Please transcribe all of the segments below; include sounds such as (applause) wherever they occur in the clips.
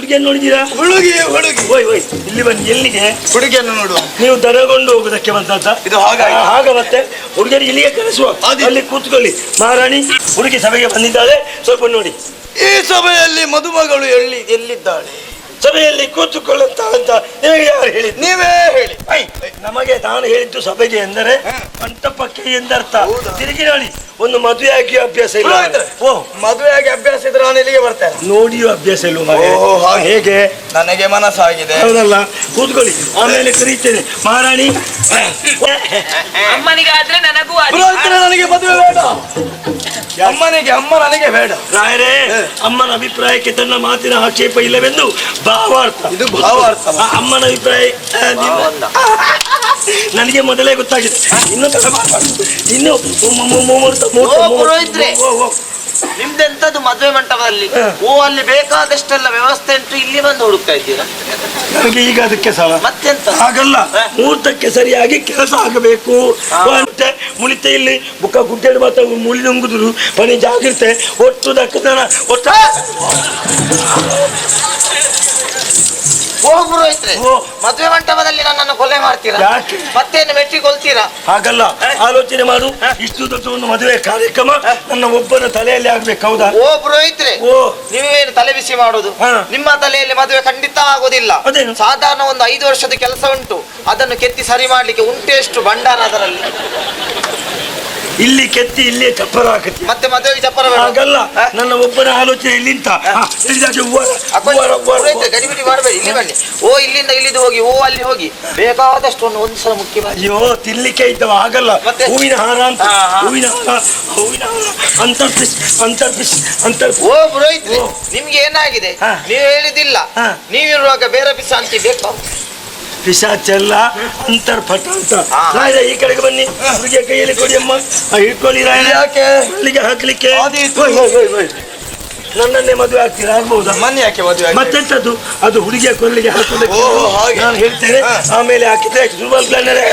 ಹುಡುಗಿಯನ್ನು ನೋಡಿದ್ದೀರಾ? ಹುಡುಗಿ ಹುಡುಗಿ. ಓಯ್ ಓಯ್ ಇಲ್ಲಿ ಬನ್ನಿ ಎಲ್ಲಿಗೆ? ಹುಡುಗಿಯನ್ನು ನೋಡುವ ನೀವು ದರಗೊಂಡು ಹೋಗುದಕ್ಕೆ ಬಂದದ್ದ? ಇದು ಹಾಗಾಗಿ ಹಾಗ ಮತ್ತೆ? ಹುಡುಗಿಯರು ಇಲ್ಲಿಗೆ ಕಳಿಸುವ ಅದೇ. ಅಲ್ಲಿ ಕೂತ್ಕೊಳ್ಳಿ. ಮಹಾರಾಣಿ ಹುಡುಗಿ ಸಭೆಗೆ ಬಂದಿದ್ದಾಳೆ. ಸ್ವಲ್ಪ ನೋಡಿ. ಈ ಸಭೆಯಲ್ಲಿ ಮದುಮಗಳು ಎಲ್ಲಿ ಎಲ್ಲಿದ್ದಾಳೆ? ಸಭೆಯಲ್ಲಿ ಕೂತುಕೊಳ್ಳುತ್ತ ಅಂತ ನಿಮಗೆ ಯಾರು ಹೇಳಿ ನೀವೇ ಹೇಳಿ. ಐ, ನಮಗೆ ನಾನು ಹೇಳಿದ್ದು ಸಭೆಗೆ ಎಂದರೆ. ಮಂಟಪಕ್ಕೆ ಎಂದರ್ಥ ತಿರುಗಿ ನೋಡಿ ಒಂದು ಮದುವೆ ಆಗಿ ಅಭ್ಯಾಸ ಇಲ್ಲ. ಓಹ್ ಓ. ಮದುವೆಯಾಗಿ ಅಭ್ಯಾಸ ಇದ್ರೆ ನಾನು ಇಲ್ಲಿಗೆ ಬರ್ತೇನೆ ನೋಡಿ ಅಭ್ಯಾಸ ಇಲ್ಲ ಹಾಗೆ. ನನಗೆ ಮನಸ್ಸಾಗಿದೆ. ಹೌದಲ್ಲ. ಕೂತ್ಕೊಳ್ಳಿ. ಆಮೇಲೆ ಕರೀತೇನೆ. ಮಹಾರಾಣಿ. ಅಮ್ಮನಿಗಾದ್ರೆ ನನಗೂ ನನಗೆ ಮದುವೆ ಬೇಡ. ಅಮ್ಮನಿಗೆ ಅಮ್ಮ ನನಗೆ ಬೇಡ. ರಾಯರೇ ಅಮ್ಮನ ಅಭಿಪ್ರಾಯಕ್ಕೆ ತನ್ನ ಮಾತಿನ ಆಕ್ಷೇಪ ಇಲ್ಲವೆಂದು ಭಾವಾರ್ಥ. ಇದು ಭಾವಾರ್ಥ ಆ ಅಮ್ಮನ ಅಭಿಪ್ರಾಯ ಆ, ನನಗೆ ಮೊದಲೇ ಗೊತ್ತಾಗಿದೆ. ಇನ್ನು ಇನ್ನು ಮು- ಮು- ಮುಹೂರ್ತ ಮುಹೂರ್ತ, ಓ, ಮುಹೂರ್ತ. ಪುರೋಹಿತ್ರೆ. ಓ, ಓ, ಓ. ನಿಮ್ದೆಂತದ್ದು ಮದುವೆ ಮಂಟಪದಲ್ಲಿ? ಹ. ಓ ಅಲ್ಲಿ ಬೇಕಾದಷ್ಟೆಲ್ಲ ವ್ಯವಸ್ಥೆ ಉಂಟು ಇಲ್ಲಿ ಬಂದು ಹುಡುಕ್ತಾ ಇದ್ದೀರಾ? ನನಗೆ ಈಗ ಅದಕ್ಕೆ ಸಲ. ಮತ್ತೆಂತ? ಹಾಗಲ್ಲ. ಹ? ಮುಹೂರ್ತಕ್ಕೆ ಸರಿಯಾಗಿ ಕೆಲಸ ಆಗಬೇಕು. ಮತ್ತೆ ಮುಳಿತ ಇಲ್ಲಿ ಬುಕ್ಕ ಗುಡ್ಡೆಡು ಮಾತ್ರ ಮುಳಿ ನುಂಗುದ್ರು ಮನೆ ಜಾಗ್ರತೆ. ಒಟ್ಟು ದಕ್ಕದನ ಒಟ್ಟ ಓ ಪುರೋಹಿತ್ರೆ ಓಹ್. ಮದುವೆ ಮಂಟಪದಲ್ಲಿ ನನ್ನನ್ನು ಕೊಲೆ ಮಾಡ್ತೀರಾ? ಯಾಕೆ? ಮತ್ತೇನು ಮೆಟ್ಟಿಕೊಳ್ತೀರಾ ಹಾಗಲ್ಲ. ಆಲೋಚನೆ ಮಾಡು. ಇಷ್ಟು ದೊಡ್ಡ ಒಂದು ಮದುವೆ ಕಾರ್ಯಕ್ರಮ ನನ್ನ ಒಬ್ಬನ ತಲೆಯಲ್ಲಿ ಆಗ್ಬೇಕು ಹೌದಾ? ಓ ಪುರೋಹಿತ್ರೆ ಓ ನೀವೇನು ತಲೆ ಬಿಸಿ ಮಾಡುದು? ಹ. ನಿಮ್ಮ ತಲೆಯಲ್ಲಿ ಮದುವೆ ಖಂಡಿತ ಆಗೋದಿಲ್ಲ. ಅದೇನು? ಸಾಧಾರಣ ಒಂದು ಐದು ವರ್ಷದ ಕೆಲಸ ಉಂಟು. ಅದನ್ನು ಕೆತ್ತಿ ಸರಿ ಮಾಡ್ಲಿಕ್ಕೆ ಉಂಟೆಷ್ಟು ಭಂಡಾರ ಅದರಲ್ಲಿ? ಇಲ್ಲಿ ಕೆತ್ತಿ ಇಲ್ಲಿ ಚಪ್ಪರ ಹಾಕತಿ ಮತ್ತೆ ಮದುವೆ ಚಪ್ಪರ ಬೇಡ. ಹಾಗಲ್ಲ? ನನ್ನ ಒಬ್ಬನ ಆಲೋಚನೆ ಇಲ್ಲಿಂತ ಇಳಿದಾಗೆ ಗಡಿಬಿಡಿ ಮಾಡಬೇಡಿ ಇಲ್ಲಿ ಬನ್ನಿ ಓ ಇಲ್ಲಿಂದ ಇಲ್ಲಿದು ಹೋಗಿ ಓ ಅಲ್ಲಿ ಹೋಗಿ ಬೇಕಾದಷ್ಟು ಒಂದು ಒಂದು ಸಲ ಮುಖ್ಯವಾಗಿ ಅಯ್ಯೋ ತಿನ್ಲಿಕ್ಕೆ ಇದ್ದವ ಹಾಗಲ್ಲ ಮತ್ತೆ? ಹೂವಿನ ಹಾರ ಅಂತ ಹಾ, ಹಾ. ಹೂವಿನ ಹಾರ ಹೂವಿನ ಹಾರ ಅಂತರ್ಪಿಸ್ ಅಂತರ್ಪಿಸ್ ಅಂತರ್ ಓ ಪುರೋಹಿತ್ರೆ ಓ. ನಿಮ್ಗೆ ಏನಾಗಿದೆ ಹಾ. ನೀವು ಹೇಳಿದಿಲ್ಲ ಹ. ನೀವಿರುವಾಗ ಬೇರೆ ಪಿಸಾಂತಿ ಬೇಕು ಪಿಶಾಚೆಲ್ಲ ಅಂತರ್ಪಟ ಅಂತ. ಪಟ್ಟಂತ ರಾಯರ ಈ ಕಡೆಗೆ ಬನ್ನಿ. ಹುಡುಗಿಯ ಕೈಯಲ್ಲಿ ಕೊಡಿ ಅಮ್ಮ. ಹಿಡ್ಕೊಳ್ಳಿ ರಾಯರ. ಯಾಕೆ? ಅಲ್ಲಿಗೆ ಹಾಕ್ಲಿಕ್ಕೆ. ನನ್ನನ್ನೇ ಮದುವೆ ಆಗ್ತೀರಾ? ಆಗ್ಬಹುದಾ ಮನೆ ಯಾಕೆ ಮದುವೆ? ಮತ್ತೆಂತದ್ದು? ಅದು ಹುಡುಗಿಯ ಕೊಲ್ಲಿಗೆ ಹಾಕೋದಕ್ಕೆ ಓ, ಹಾಗೆ. ನಾನು ಹೇಳ್ತೇನೆ. ಆಮೇಲೆ ಹಾಕಿದ್ರೆ ದುರ್ಬಲ್ ಪ್ಲಾನರೇ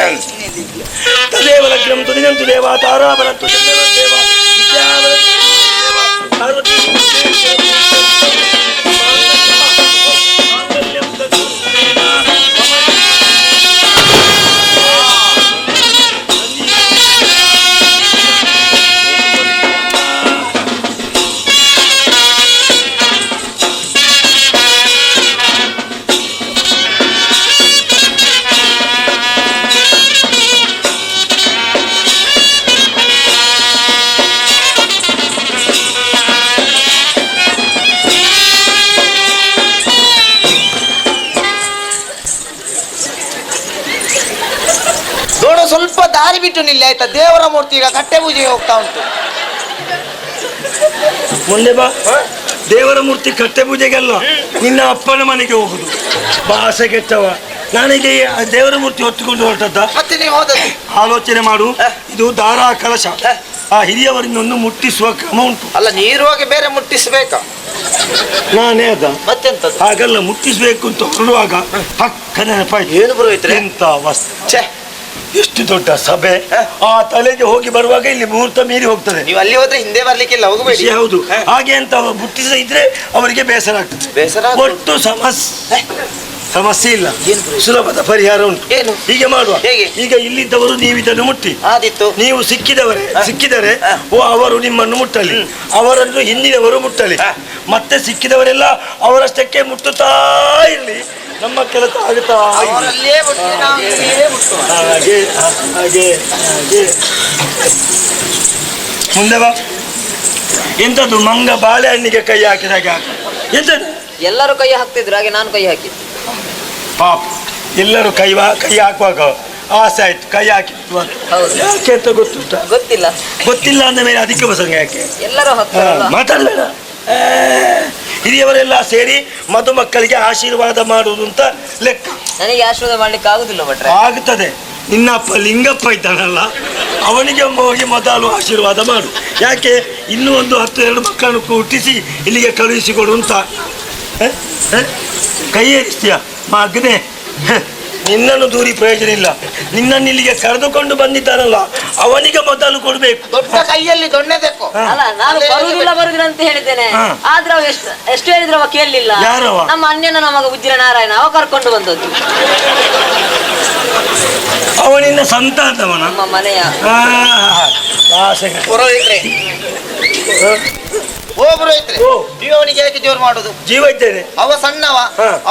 ತದೇವ ಲಗ್ನಂ ತುದಿನಂತು ದೇವ ತಾರಾಬಲಂತು ದೇವ ಪಾರ್ವತಿ ಬಿಟ್ಟು ನಿಲ್ಲಿ ಆಯ್ತಾ? ದೇವರ ಮೂರ್ತಿ ಈಗ ಕಟ್ಟೆ ಪೂಜೆಗೆ ಹೋಗ್ತಾ ಉಂಟು. ಮುಂದೆ ಬಾ. ದೇವರ ಮೂರ್ತಿ ಕಟ್ಟೆ ಪೂಜೆಗೆಲ್ಲ ನಿನ್ನ ಅಪ್ಪನ ಮನೆಗೆ ಹೋಗುದು. ಭಾಷೆ ಕೆಟ್ಟವ. ನನಗೆ ದೇವರ ಮೂರ್ತಿ ಹೊತ್ತುಕೊಂಡು ಹೊರಟದ್ದ. ಮತ್ತೆ ನೀವು ಹೋದದ್ದು? ಆಲೋಚನೆ ಮಾಡು. ಇದು ದಾರಾ ಕಲಶ. ಹ. ಆ ಹಿರಿಯವರನ್ನೊಂದು ಮುಟ್ಟಿಸುವ ಕ್ರಮ ಉಂಟು. ಅಲ್ಲ ನೀರುವಾಗ ಬೇರೆ ಮುಟ್ಟಿಸ್ಬೇಕಾ? ನಾನೇ ಅದ. ಮತ್ತೆಂತದ್ದು? ಹಾಗೆಲ್ಲ ಮುಟ್ಟಿಸ್ಬೇಕು ಅಂತ ಹೊರಡುವಾಗ ಪಕ್ಕ ನೆನಪಾಯ್ತು. ಏನು ಬರೋಯ್ತು ಎಂತ ವಸ್ತು ಛೇ ಎಷ್ಟು ದೊಡ್ಡ ಸಭೆ ಆ ತಲೆಗೆ ಹೋಗಿ ಬರುವಾಗ ಇಲ್ಲಿ ಮುಹೂರ್ತ ಮೀರಿ ಹೋಗ್ತದೆ. ನೀವು ಅಲ್ಲಿ ಹೋದ್ರೆ ಹಿಂದೆ ಬರ್ಲಿಕ್ಕಿಲ್ಲ ಹೋಗಬೇಡಿ ಹೌದು. ಹಾಗೆ ಅಂತ ಮುಟ್ಟಿಸ ಇದ್ರೆ ಅವರಿಗೆ ಬೇಸರ ಆಗ್ತದೆ. ಬೇಸರ ಒಟ್ಟು ಸಮಸ್ಯೆ? ಸಮಸ್ಯೆ ಇಲ್ಲ? ಸುಲಭದ ಪರಿಹಾರ ಉಂಟು. ಏನು? ಹೀಗೆ ಮಾಡುವ? ಈಗ ಇಲ್ಲಿದ್ದವರು ನೀವು ಇದನ್ನು ಮುಟ್ಟಿ. ಆದಿತ್ತು. ನೀವು ಸಿಕ್ಕಿದವರೇ. ಸಿಕ್ಕಿದರೆ ಓ ಅವರು ನಿಮ್ಮನ್ನು ಮುಟ್ಟಲಿ. ಅವರನ್ನು ಹಿಂದಿನವರು ಮುಟ್ಟಲಿ. ಮತ್ತೆ ಸಿಕ್ಕಿದವರೆಲ್ಲ ಅವರಷ್ಟಕ್ಕೆ ಮುಟ್ಟುತ್ತಾ ಇರಲಿ. ನಮ್ಮ ಕೆಲಸ ಆಗುತ್ತಾ ಹಾಗೆ ಹಾಗೆ ಹಾಗೆ. ಮುಂದೆ ಬಾ. ಎಂತದ್ದು ಮಂಗ ಬಾಳೆಹಣ್ಣಿಗೆ ಕೈ ಹಾಕಿದಾಗ ಎಂತದ್ದು ಎಲ್ಲರೂ ಕೈ ಹಾಕ್ತಿದ್ರು ಹಾಗೆ ನಾನು ಕೈ ಹಾಕಿ ಪಾಪ. ಎಲ್ಲರೂ ಕೈ ಕೈ ಹಾಕುವಾಗ ಆಸೆ ಆಯ್ತು. ಕೈ ಹಾಕಿತ್ತು ಅಂತ. ಯಾಕೆ ಅಂತ ಗೊತ್ತುಂಟ? ಗೊತ್ತಿಲ್ಲ. ಗೊತ್ತಿಲ್ಲ ಅಂದ ಮೇಲೆ ಅದಕ್ಕೆ ಬಸಂಗ ಯಾಕೆ? ಎಲ್ಲರೂ ಮಾತಾಡಬೇಡ. ಹಿರಿಯವರೆಲ್ಲ ಸೇರಿ ಮಧುಮಕ್ಕಳಿಗೆ ಆಶೀರ್ವಾದ ಮಾಡುವುದು ಅಂತ ಲೆಕ್ಕ. ನನಗೆ ಆಶೀರ್ವಾದ ಮಾಡ್ಲಿಕ್ಕೆ ಆಗುದಿಲ್ಲ ಭಟ್ರೆ. ಆಗುತ್ತದೆ ನಿನ್ನಪ್ಪ ಲಿಂಗಪ್ಪ ಇದ್ದಾನಲ್ಲ ಅವನಿಗೆ ಹೋಗಿ ಮೊದಲು ಆಶೀರ್ವಾದ ಮಾಡು. ಯಾಕೆ? ಇನ್ನೂ ಒಂದು ಹತ್ತು ಎರಡು ಮಕ್ಕಳನ್ನು ಹುಟ್ಟಿಸಿ ಇಲ್ಲಿಗೆ ಕಳುಹಿಸಿಕೊಡು ಅಂತ? ಕೈ ಏರಿಸ್ತೀಯ ಮಗನೇ? ನಿನ್ನನ್ನು ದೂರಿ ಪ್ರಯೋಜನ ಇಲ್ಲ. ನಿನ್ನನ್ನು ಇಲ್ಲಿಗೆ ಕರೆದುಕೊಂಡು ಬಂದಿದ್ದಾನಲ್ಲ ಅವನಿಗೆ ಮೊದಲು ಕೊಡ್ಬೇಕು. ದೊಡ್ಡ ಕೈಯಲ್ಲಿ ದೊಣ್ಣೆ ತೆಕ್ಕೋ ಅಲ್ಲ ನಾನು ಬರುದಿಲ್ಲ ಬರುದಿಲ್ಲ ಅಂತ ಹೇಳಿದ್ದೇನೆ. ಆದ್ರೆ ಅವ ಎಷ್ಟು ಎಷ್ಟು ಹೇಳಿದ್ರು ಅವ ಕೇಳಲಿಲ್ಲ. ಯಾರವ? ನಮ್ಮ ಅಣ್ಣನ ನಮಗ ಉಜ್ಜಿರ ನಾರಾಯಣ ಅವ ಕರ್ಕೊಂಡು ಬಂದದ್ದು. ಅವನಿಂದ ಸಂತಾನವನ? ನಮ್ಮ ಮನೆಯ. ಆ, ಆಸೆಗೆ. ಪುರೋಹಿತ್ರೆ. ಓ ಐತ್ರಿ ಓ. ನೀವು ಅವನಿಗೆ ಯಾಕೆ ಜೋರು ಮಾಡುದು? ಜೀವ ಇದ್ದೇನೆ. ಅವ ಸಣ್ಣವ.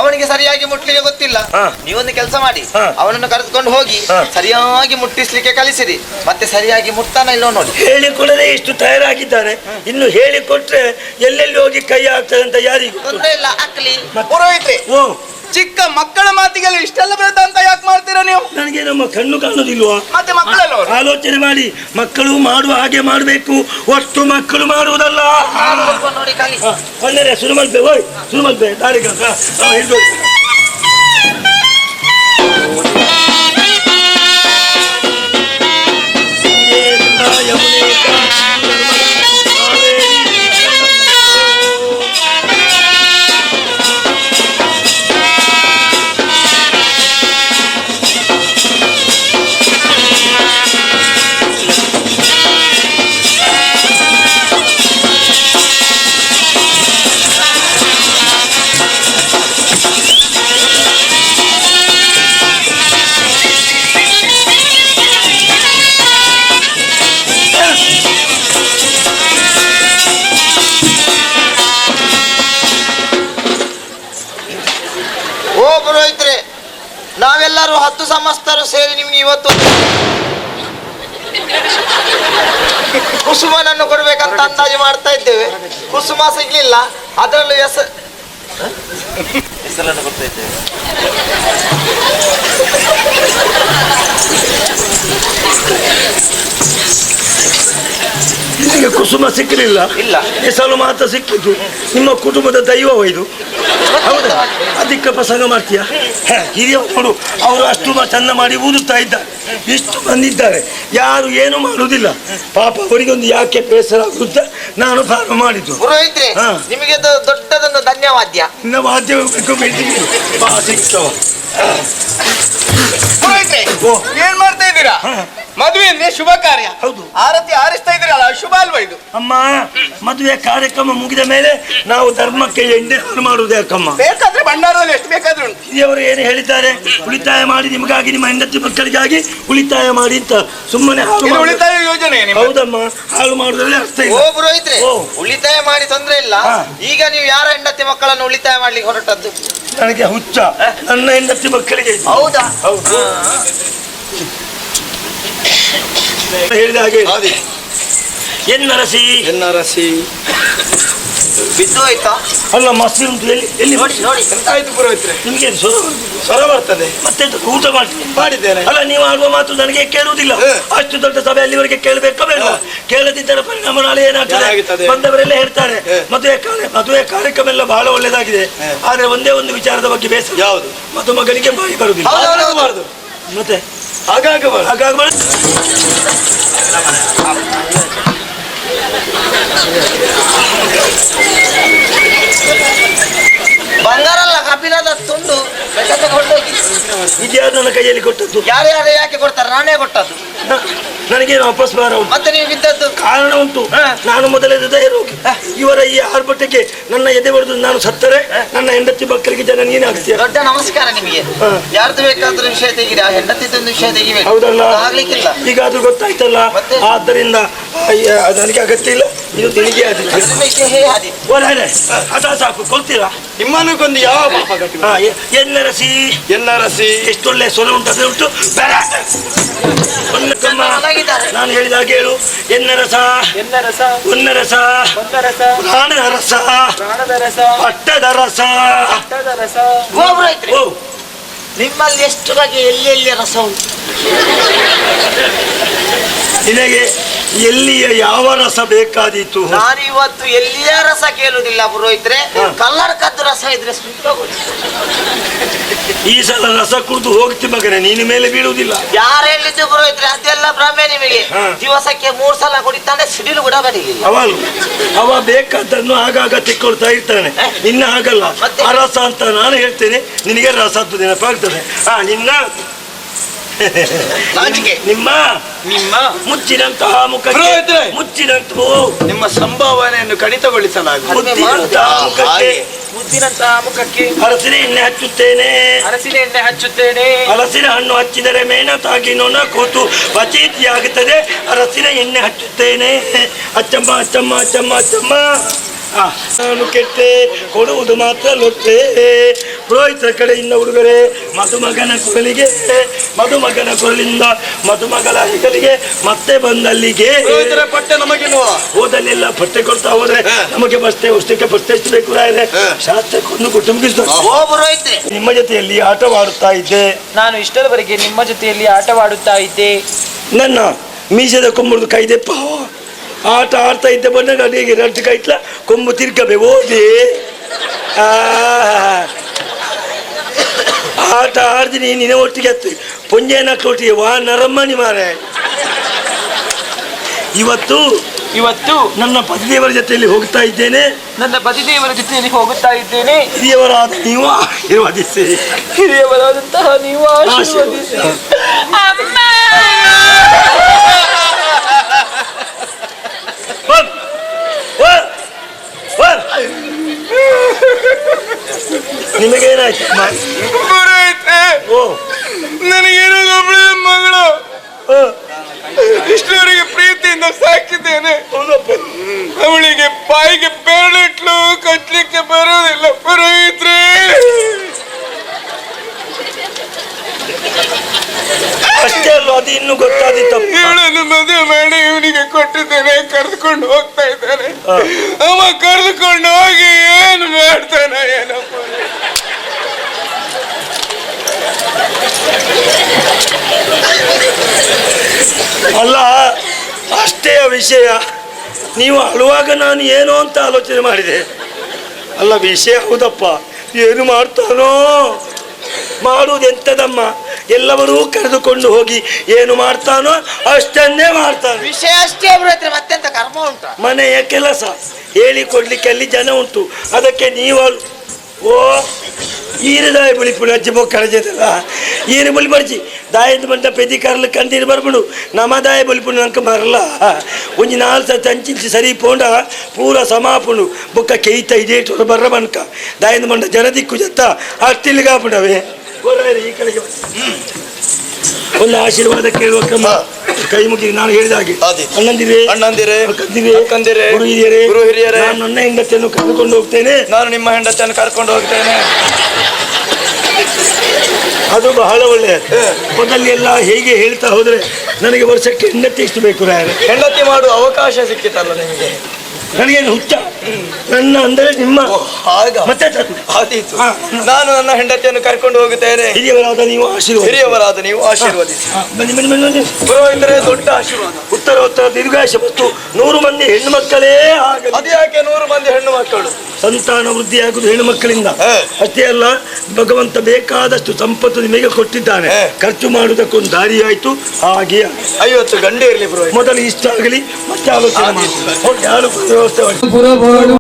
ಅವನಿಗೆ ಸರಿಯಾಗಿ ಮುಟ್ಲಿಕ್ಕೆ ಗೊತ್ತಿಲ್ಲ. ನೀವೊಂದು ಕೆಲಸ ಮಾಡಿ. ಅವನನ್ನು ಕರೆದುಕೊಂಡು ಹೋಗಿ ಸರಿಯಾಗಿ ಮುಟ್ಟಿಸ್ಲಿಕ್ಕೆ ಕಲಿಸಿರಿ. ಮತ್ತೆ ಸರಿಯಾಗಿ ಮುಟ್ತಾನ ಇಲ್ಲ ನೋಡಿ. ಹೇಳಿಕೊಡದೆ ಇಷ್ಟು ತಯಾರಾಗಿದ್ದಾರೆ. ಇನ್ನು ಹೇಳಿಕೊಟ್ರೆ ಎಲ್ಲೆಲ್ಲಿ ಹೋಗಿ ಕೈ ಆಗ್ತದೆ ಅಂತ ಯಾರಿಗೂ ತೊಂದರೆ ಇಲ್ಲ ಹಾಕ್ಲಿ. ಪುರೋಹಿತ್ರಿ ಚಿಕ್ಕ ಮಕ್ಕಳ ಮಾತಿಗೆಲ್ಲ ಇಷ್ಟೆಲ್ಲ ಬರುತ್ತೆ ಅಂತ ಯಾಕೆ ಮಾಡ್ತೀರಾ ನೀವು ನನಗೆ ನಮ್ಮ ಕಣ್ಣು ಕಾಣೋದಿಲ್ವಾ ಮತ್ತೆ ಮಕ್ಕಳಲ್ಲ ಅವರು ಆಲೋಚನೆ ಮಾಡಿ ಮಕ್ಕಳು ಮಾಡುವ ಹಾಗೆ ಮಾಡಬೇಕು ಒಟ್ಟು ಮಕ್ಕಳು ಮಾಡುವುದಲ್ಲ ಒಳ್ಳೆ ಶುರು ಓಯ್ ಶುರು ಹಿಡ್ದು ಕುಸುಮನನ್ನು ಕೊಡ್ಬೇಕಂತ ಅಂದಾಜು ಮಾಡ್ತಾ ಇದ್ದೇವೆ. ಕುಸುಮ ಸಿಗ್ಲಿಲ್ಲ. ಅದರಲ್ಲೂ ಎಸ್ ಹೆಸರನ್ನು ನಿಮಗೆ ಕುಸುಮ ಸಿಕ್ಕಲಿಲ್ಲ? ಇಲ್ಲ. ಹೆಸರು ಮಾತ್ರ ಸಿಕ್ಕಿದ್ದು. ನಿಮ್ಮ ಕುಟುಂಬದ ದೈವ ಇದು. ಹೌದಾ? ಅದಕ್ಕೆ ಪ್ರಸಂಗ ಮಾಡ್ತೀಯ? ಹಿರಿಯ ನೋಡು ಅವರು ಅಷ್ಟು ಚಂದ ಮಾಡಿ ಊದುತ್ತಾ ಇದ್ದಾರೆ ಇಷ್ಟು ಬಂದಿದ್ದಾರೆ. ಯಾರು ಏನು ಮಾಡುವುದಿಲ್ಲ. ಪಾಪ ಅವರಿಗೊಂದು ಯಾಕೆ ಬೇಸರ ಆಗುತ್ತೆ ನಾನು ಪ್ರಾರಂಭ ಮಾಡಿದ್ದು. ನಿಮಗೆ ದೊಡ್ಡದೊಂದು ಧನ್ಯವಾದ್ಯ. ಇನ್ನು ವಾದ್ಯ ಸಿಕ್ತವ. ಏನ್ ಮಾಡ್ತಾ ಇದ್ದೀರಾ? ಮದುವೆ ಅಂದ್ರೆ ಶುಭ ಕಾರ್ಯ. ಹೌದು. ಆರತಿ ಆರಿಸ್ತಾ ಇದ್ದೀರಲ್ಲ ಶುಭ ಅಲ್ವಾ ಇದು? ಅಮ್ಮ ಮದುವೆ ಕಾರ್ಯಕ್ರಮ ಮುಗಿದ ಮೇಲೆ ನಾವು ಧರ್ಮಕ್ಕೆ ಎಣ್ಣೆ ಮಾಡುವುದೇ ಯಾಕಮ್ಮ? ಬೇಕಾದ್ರೆ ಬಂಡಾರದಲ್ಲಿ ಎಷ್ಟು ಬೇಕಾದ್ರೂ ಉಂಟು. ಹಿರಿಯವರು ಏನು ಹೇಳಿದ್ದಾರೆ ಉಳಿತಾಯ ಮಾಡಿ ನಿಮಗಾಗಿ ನಿಮ್ಮ ಹೆಂಡತಿ ಮಕ್ಕಳಿಗಾಗಿ ಉಳಿತಾಯ ಮಾಡಿ ಅಂತ ಸುಮ್ಮನೆ ಇದು ಉಳಿತಾಯ ಯೋಜನೆ ಹೌದಮ್ಮ ಹಾಳು ಮಾಡುದ್ರಲ್ಲಿ ಅರ್ಥ ಓ ಇಲ್ಲ ಪುರೋಹಿತ್ರೆ ಓ. ಉಳಿತಾಯ ಮಾಡಿ ತೊಂದ್ರೆ ಇಲ್ಲ. ಹಾ. ಈಗ ನೀವು ಯಾರ ಹೆಂಡತಿ ಮಕ್ಕಳನ್ನು ಉಳಿತಾಯ ಮಾಡ್ಲಿಕ್ಕೆ ಹೊರಟದ್ದು? ನನಗೆ ಹುಚ್ಚ. ನನ್ನ ಹೆಂಡತಿ ಮಕ್ಕಳಿಗೆ. ಹೌದಾ? ಹೌದು. ಹೇಳಿದ ಹಾಗೆ. ಎನ್ನರಸಿ ಎನ್ನರಸಿ ಬಿದ್ದು ಆಯ್ತಾ ಅಲ್ಲ ಮಸ್ತಿ ಉಂಟು ಎಲ್ಲಿ ಎಲ್ಲಿ ನೋಡಿ ನೋಡಿ ಆಯ್ತು ಪುರೋಹಿತ್ರೆ? ನಿಮ್ಗೆ ಸ್ವರ ಸ್ವರ ಬರ್ತದೆ? ಮತ್ತೆ ಎಂತ ಊಟ ಮಾಡ್ತೀನಿ ಮಾಡಿದ್ದೇನೆ. ಅಲ್ಲ ನೀವು ಆಡುವ ಮಾತು ನನಗೆ ಕೇಳುವುದಿಲ್ಲ. ಅಷ್ಟು ದೊಡ್ಡ ಸಭೆ ಅಲ್ಲಿವರೆಗೆ ಕೇಳಬೇಕೋ ಬೇಡ. ಕೇಳದಿದ್ದರ ಪರಿಣಾಮ ನಾಳೆ ಏನಾಗ್ತದೆ? ಬಂದವರೆಲ್ಲ ಹೇಳ್ತಾರೆ. ಮದುವೆ ಮದುವೆ ಕಾರ್ಯಕ್ರಮ ಎಲ್ಲ ಬಹಳ ಒಳ್ಳೇದಾಗಿದೆ ಹ. ಆದ್ರೆ ಒಂದೇ ಒಂದು ವಿಚಾರದ ಬಗ್ಗೆ ಬೇಸರ. ಯಾವುದು? ಮದುಮಗನಿಗೆ ಬಾಯಿ ಬರುದಿಲ್ಲ ಹೌದು, ಹೌದು, ಹೌದು. ಆಗಬಾರ್ದು ಮತ್ತೆ ಹಾಗಾಗಬಾರ್ದು ಹಾಗಾಗಿ ಬಂಗಾರ ಅಲ್ಲ ಕಪಿಲದ ತುಂಡು ಬೇಕಾದ್ರೆ ಕೊಂಡೋಗಿ ಇದ್ಯಾರು ನನ್ನ ಕೈಯಲ್ಲಿ ಕೊಟ್ಟದ್ದು? ಯಾರು ಯಾರು ಯಾಕೆ ಕೊಡ್ತಾರೆ? ನಾನೇ ಕೊಟ್ಟದ್ದು. ನನಗೆ ನನಗೇನು ವಾಪಸ್ ಬಾರ ಮತ್ತೆ ನೀವು ಬಿದ್ದದ್ದು? ಕಾರಣ ಉಂಟು. ಹ. ನಾನು ಮೊದಲೇ ಹೃದಯ ರೋಗಿ. ಇವರ ಈ ಆರ್ಭಟಕ್ಕೆ ನನ್ನ ಎದೆ ಹೊಡೆದು ನಾನು ಸತ್ತರೆ ನನ್ನ ಹೆಂಡತಿ ಮಕ್ಕಳಿಗೆ ಜನ ನೀನು ಆಗ್ತೀಯ ದೊಡ್ಡ ನಮಸ್ಕಾರ ನಿಮಗೆ. ಹ. ಯಾರ್ದು ಬೇಕಾದ್ರೂ ವಿಷಯ ತೆಗೀರಿ. ಆ ಹೆಂಡತಿದ್ದೊಂದು ವಿಷಯ ತೆಗಿಬೇಕು ಹೌದಲ್ಲ ಆಗ್ಲಿಕ್ಕಿಲ್ಲ. ಈಗ ಅದು ಗೊತ್ತಾಯ್ತಲ್ಲ ಆದ್ದರಿಂದ ಅಯ್ಯ, ನನಗೆ ಅಗತ್ಯ ಇಲ್ಲ. ಇದು ತಿಳಿಗೆ ಆದಿತ್ತು ಅದ ಸಾಕು. ಕೊಲ್ತೀರಾ? ನಿಮ್ಮನ್ನು ಕೊಂದು ಯಾವ ಪಾಪ ಕಟ್ಟಿ ಹಾ, ರಸಿ. ಎಲ್ಲ ರಸಿ. ಎಷ್ಟೊಳ್ಳೆ ಸ್ವರ ಉಂಟು ಅದೇ ಉಂಟು. ನಾನು ಹೇಳಿದ ಹಾಗೆ ಹೇಳು. ಎನ್ನರಸ ಉನ್ನ ರಸ? ರಸ? ಪ್ರಾಣದ ರಸ? ಪ್ರಾಣದ ರಸ? ಪಟ್ಟದ ರಸ? ಪಟ್ಟದ ರಸ? ಓ. ನಿಮ್ಮಲ್ಲಿ ಎಷ್ಟು ಬಗೆ ಎಲ್ಲಿ ಎಲ್ಲಿ ರಸ ಉಂಟು? ನಿನಗೆ ಎಲ್ಲಿಯ ಯಾವ ರಸ ಬೇಕಾದೀತು? ನಾನು ಇವತ್ತು ಎಲ್ಲಿಯ ರಸ ಕೇಳುವುದಿಲ್ಲ ಪುರೋಹಿತ್ರೆ. ಕಲ್ಲರ್ ಕದ್ದು ರಸ ಇದ್ರೆ ಈ ಸಲ ರಸ ಕುಡಿದು ಹೋಗ್ತಿ ಮಗನೇ ನೀನು ಮೇಲೆ ಬೀಳುವುದಿಲ್ಲ. ಯಾರು ಹೇಳಿದ್ದು ಪುರೋಹಿತ್ರೆ? ಅದೆಲ್ಲ ಭ್ರಮೆ ನಿಮಗೆ. ದಿವಸಕ್ಕೆ ಮೂರ್ ಸಲ ಕುಡಿತಾನೆ ಸಿಡಿಲು ಕೂಡ ಬರೀಗಿಲ್ಲ ಅವನು ಅವ ಬೇಕಾದನ್ನು ಆಗಾಗ ತಿಕ್ಕೊಳ್ತಾ ಇರ್ತಾನೆ. ನಿನ್ನ ಹಾಗಲ್ಲ? ಆ ರಸ ಅಂತ ನಾನು ಹೇಳ್ತೇನೆ. ನಿನಗೆ ರಸದ್ದು ನೆನಪಾಗ್ತದೆ. ಹಾ ನಿನ್ನ (laughs) ನಾಚಿಕೆ. ನಿಮ್ಮ ನಿಮ್ಮ ಮುಚ್ಚಿನಂತಹ ಮುಖಕ್ಕೆ ಪುರೋಹಿತರೆ. ಮುಚ್ಚಿನಂತ ನಿಮ್ಮ ಸಂಭಾವನೆಯನ್ನು ಕಡಿತಗೊಳಿಸಲಾಗುವುದು ಮುಚ್ಚಿನಂತಹ ಮುಖಕ್ಕೆ ಹಾಗೆ. ಮುದ್ದಿನಂತಹ ಮುಖಕ್ಕೆ ಅರಸಿನ ಎಣ್ಣೆ ಹಚ್ಚುತ್ತೇನೆ ಅರಸಿನ ಎಣ್ಣೆ ಹಚ್ಚುತ್ತೇನೆ ಹಲಸಿನ ಹಣ್ಣು ಹಚ್ಚಿದರೆ ಮೇಣತಾಗಿ ನೊಣ ಕೂತು ಪಚೀತಿಯಾಗುತ್ತದೆ ಅರಸಿನ ಎಣ್ಣೆ ಹಚ್ಚುತ್ತೇನೆ ಅಚ್ಚಮ್ಮ ಅಚ್ಚಮ್ಮ ಅಚ್ಚಮ್ಮ ಅಚ್ಚಮ್ಮ ನಾನು ಕೆಟ್ಟೆ ಕೊಡುವುದು ಮಾತ್ರ ಲೊಟ್ಟೆ. ಪುರೋಹಿತರ ಕಡೆಯಿಂದ ಹುಡುಗರೆ ಮದುಮಗನ ಕೊರಲಿಗೆ ಮದುಮಗನ ಕೊರಲಿಂದ ಮದುಮಗಳ ಹೆಗಲಿಗೆ ಮತ್ತೆ ಬಂದಲ್ಲಿಗೆ. ಪಟ್ಟೆ ನಮಗೆ ಹೋದಲ್ಲೆಲ್ಲ ಪಟ್ಟೆ ಕೊಡ್ತಾ ಹೋದ್ರೆ ನಮಗೆ ಬಸ್ತೆ ಉಷ್ಟಕ್ಕೆ ಬಸ್ತೆ ಎಷ್ಟು ಬೇಕು ಶಾಸ್ತ್ರ ಶಾಸ್ತ್ರಕ್ಕೊಂದು ಕುಟುಂಬಿಸ್ತಾರೆ ಓ ಪುರೋಹಿತ್ರೆ. ನಿಮ್ಮ ಜೊತೆಯಲ್ಲಿ ಆಟವಾಡುತ್ತಾ ಇದ್ದೆ. ನಾನು ಇಷ್ಟರವರೆಗೆ ನಿಮ್ಮ ಜೊತೆಯಲ್ಲಿ ಆಟವಾಡುತ್ತಾ ಇದ್ದೆ. ನನ್ನ ಮೀಸದ ಕೊಂಬುದು ಕೈದೆಪ್ಪ. ಆಟ ಆಡ್ತಾ ಇದ್ದ ಬಂದಾಗ ಅಡಿಗೆ ರಟ್ಟು ಕೈಟ್ಲ ಕೊಂಬು ತಿರ್ಕಬೇಕು ಓದಿ ಆಟ ಆಡ್ತೀನಿ ನಿನ್ನ ಒಟ್ಟಿಗೆ ಹತ್ತು ಪುಂಜೇನ ಒಟ್ಟಿಗೆ ವಾ ನರಮ್ಮನಿ ಮಾರೆ. ಇವತ್ತು ಇವತ್ತು ನನ್ನ ಪತಿದೇವರ ಜೊತೆಯಲ್ಲಿ ಹೋಗ್ತಾ ಇದ್ದೇನೆ. ನನ್ನ ಪತಿದೇವರ ಜೊತೆಯಲ್ಲಿ ಹೋಗುತ್ತಾ ಇದ್ದೇನೆ. ಹಿರಿಯವರಾದ ನೀವು ಆಶೀರ್ವದಿಸಿ. ಹಿರಿಯವರಾದಂತಹ ನೀವು ಆಶೀರ್ವದಿಸಿ. ನಿಮಗೇನಾಯ್ತು? ಪುರೋಹಿತ್ರೆ ಓ. ನನಗೇನೋ ಒಬ್ಬಳೆ ಮಗಳು. ಇಷ್ಟವರೆಗೆ ಪ್ರೀತಿಯಿಂದ ಸಾಕಿದ್ದೇನೆ. ಅವಳಿಗೆ ಬಾಯಿಗೆ ಬೆರಳಿಟ್ಲು ಕಟ್ಟಲಿಕ್ಕೆ ಬರೋದಿಲ್ಲ. ಪುರೋಹಿತ್ರೆ ಅಷ್ಟೇ ಅಲ್ಲ ಅದು ಇನ್ನು ಗೊತ್ತಾದಿತ್ತು ಇವಳನ್ನು ಮದುವೆ ಮಾಡಿ ಇವನಿಗೆ ಕೊಟ್ಟಿದ್ದೇನೆ ಕರೆದುಕೊಂಡು ಹೋಗ್ತಾ ಇದ್ದಾನೆ. ಅವ ಕರೆದುಕೊಂಡು ಹೋಗಿ ಏನು ಮಾಡ್ತಾನೆ ಏನಪ್ಪ ಅಲ್ಲ ಅಷ್ಟೇ ವಿಷಯ. ನೀವು ಅಳುವಾಗ ನಾನು ಏನು ಅಂತ ಆಲೋಚನೆ ಮಾಡಿದೆ. ಅಲ್ಲ ವಿಷಯ ಹೌದಪ್ಪ. ಏನು ಮಾಡ್ತಾನೋ? ಮಾಡುವುದೆಂತದಮ್ಮ ಎಲ್ಲವರೂ ಕರೆದುಕೊಂಡು ಹೋಗಿ ಏನು ಮಾಡ್ತಾನೋ ಅಷ್ಟನ್ನೇ ಮಾಡ್ತಾನೆ. ವಿಷಯ ಅಷ್ಟೇ ಮತ್ತೆಂತ ಕರ್ಮ ಉಂಟು? ಮನೆಯ ಕೆಲಸ. ಹೇಳಿಕೊಡ್ಲಿಕ್ಕೆ ಅಲ್ಲಿ ಜನ ಉಂಟು. ಅದಕ್ಕೆ ನೀವು ಓ ಈರದಾಯ ಬಿಳಿ ಬಳಿಪುಡು ಅಜ್ಜಿ ಬೊಕ್ಕ ಕಳೆದಿದ್ದಲ್ಲ ಈರು ಬಿಳಿ ಬರ್ಜಿ ದಾಯದ ಬಂದ ಪೆದಿ ಕರ್ಲು ಕಂದಿರು ಬರ್ಬಿಡು. ನಮ್ಮ ದಾಯ ಬಳಿಪುಡು ನಂಗೆ ಬರಲ್ಲ ಒಂಜಿ ನಾಲ್ ಸತಿ ಇಂಚಿ ಸರಿ ಪೋಂಡ ಪೂರ ಸಮಾಪುಣು. ಬೊಕ್ಕ ಕೆಯ್ತ ಇದೇ ಬರ್ರ ಬನ್ಕ ದಾಯದ ಬಂಡ ಜನ ದಿಕ್ಕು ಜತ್ತ ಅಷ್ಟಿಲ್ಗಾಪುಡವೆ ಈ ಕಡೆಗೆ. ಒಂದು ಆಶೀರ್ವಾದ ಕೇಳುವ ಕ್ರಮ. ಕೈ ಮುಗಿ ನಾನು ಹೇಳಿದ ಹಾಗೆ. ಅಣ್ಣಂದಿರೇ ಅಣ್ಣಂದಿರೇ, ಅಕ್ಕಂದಿರೇ, ಅಕ್ಕಂದಿರೇ, ಗುರು ಹಿರಿಯರೇ ಗುರು ಹಿರಿಯರೇ, ನಾನು ನನ್ನ ಹೆಂಡತಿಯನ್ನು ಕರ್ಕೊಂಡು ಹೋಗ್ತೇನೆ. ನಾನು ನಿಮ್ಮ ಹೆಂಡತಿಯನ್ನು ಕರ್ಕೊಂಡು ಹೋಗ್ತೇನೆ. ಅದು ಬಹಳ ಒಳ್ಳೆಯದು. ಮೊದಲು ಎಲ್ಲ ಹೇಗೆ ಹೇಳ್ತಾ ಹೋದ್ರೆ ನನಗೆ ವರ್ಷಕ್ಕೆ ಹೆಂಡತಿ ಎಷ್ಟು ಬೇಕು ರಾಯರೇ? ಹೆಂಡತಿ ಮಾಡುವ ಅವಕಾಶ ಸಿಕ್ಕಿತಲ್ಲ ನಿಮಗೆ? ನನಗೇನು ಹುಚ್ಚ? ನನ್ನ ಅಂದರೆ ನಿಮ್ಮ ಆಗ. ಮತ್ತೆ ತ- ಆದೀತು. ನಾನು ನನ್ನ ಹೆಂಡತಿಯನ್ನು ಕರ್ಕೊಂಡು ಹೋಗುತ್ತೇನೆ. ಹಿರಿಯವರಾದ ನೀವು ಆಶೀರ್ವಾದ. ಹಿರಿಯವರಾದ ನೀವು ಆಶೀರ್ವಾದಿಸಿ. ಬನ್ನಿ ಬನ್ನಿ ಬನ್ನಿ ಬನ್ನಿ. ಪುರೋಹಿತರೆ ದೊಡ್ಡ ಆಶೀರ್ವಾದ. ಉತ್ತರ ಉತ್ತರ ದೀರ್ಘಾಶ ಮತ್ತು ನೂರು ಮಂದಿ ಹೆಣ್ಣು ಮಕ್ಕಳೇ ಆಗಲಿ. ಅದು ಯಾಕೆ ನೂರು ಮಂದಿ ಹೆಣ್ಣು ಮಕ್ಕಳು? ಸಂತಾನ ವೃದ್ಧಿಯಾಗುವುದು ಹೆಣ್ಣು ಮಕ್ಕಳಿಂದ. ಅಷ್ಟೇ ಅಲ್ಲ ಭಗವಂತ ಬೇಕಾದಷ್ಟು ಸಂಪತ್ತು ನಿಮಗೆ ಕೊಟ್ಟಿದ್ದಾನೆ. ಖರ್ಚು ಮಾಡುವುದಕ್ಕೊಂದು ದಾರಿ ಆಯ್ತು ಹಾಗೆ. ಐವತ್ತು ಗಂಡೆ ಇರಲಿ ಮೊದಲು ಇಷ್ಟ ಆಗಲಿ ಮತ್ತೆ ಆಲೋಚನೆ ಮಾಡಿ. ಹೋಗಿ ಯಾರು ವ್ಯವಸ್ಥೆ ಮಾಡಿ